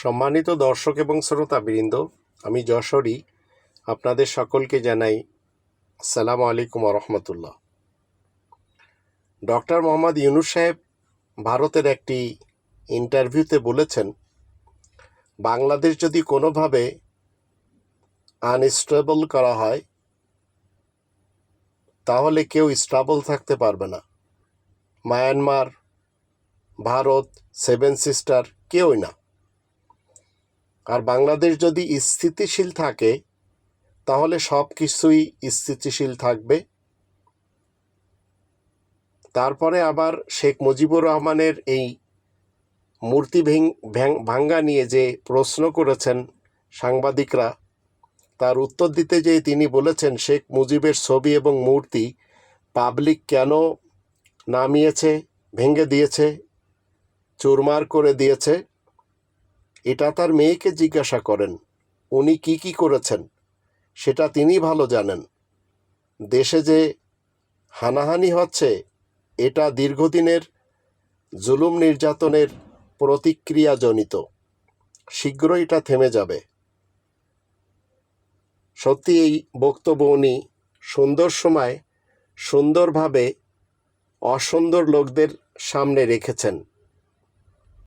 সম্মানিত দর্শক এবং শ্রোতাবৃন্দ, আমি যশোরী। আপনাদের সকলকে জানাই আসসালামু আলাইকুম রহমতুল্লাহ ডক্টর মোহাম্মদ ইউনুস সাহেব ভারতের একটি ইন্টারভিউতে বলেছেন, বাংলাদেশ যদি কোনোভাবে আনস্টেবল করা হয়, তাহলে কেউ স্টেবল থাকতে পারবে না। মায়ানমার, ভারত সেভেন সিস্টার কেউই না। আর বাংলাদেশ যদি স্থিতিশীল থাকে, তাহলে সব কিছুই স্থিতিশীল থাকবে। তারপরে আবার শেখ মুজিবুর রহমানের এই মূর্তি ভাঙ্গা নিয়ে যে প্রশ্ন করেছেন সাংবাদিকরা, তার উত্তর দিতে যেয়ে তিনি বলেছেন, শেখ মুজিবের ছবি এবং মূর্তি পাবলিক কেন নামিয়েছে, ভেঙে দিয়েছে, চুরমার করে দিয়েছে? এটা তার মেয়েকে জিজ্ঞাসা করেন, উনি কি কি করেছেন? সেটা তিনি ভালো জানেন। দেশে যে হানাহানি হচ্ছে, এটা দীর্ঘদিনের জুলুম নির্যাতনের প্রতিক্রিয়াজনিত। শীঘ্রই এটা থেমে যাবে। সত্যি এই বক্তব্য উনি সুন্দর সময় সুন্দরভাবে অসুন্দর লোকদের সামনে রেখেছেন।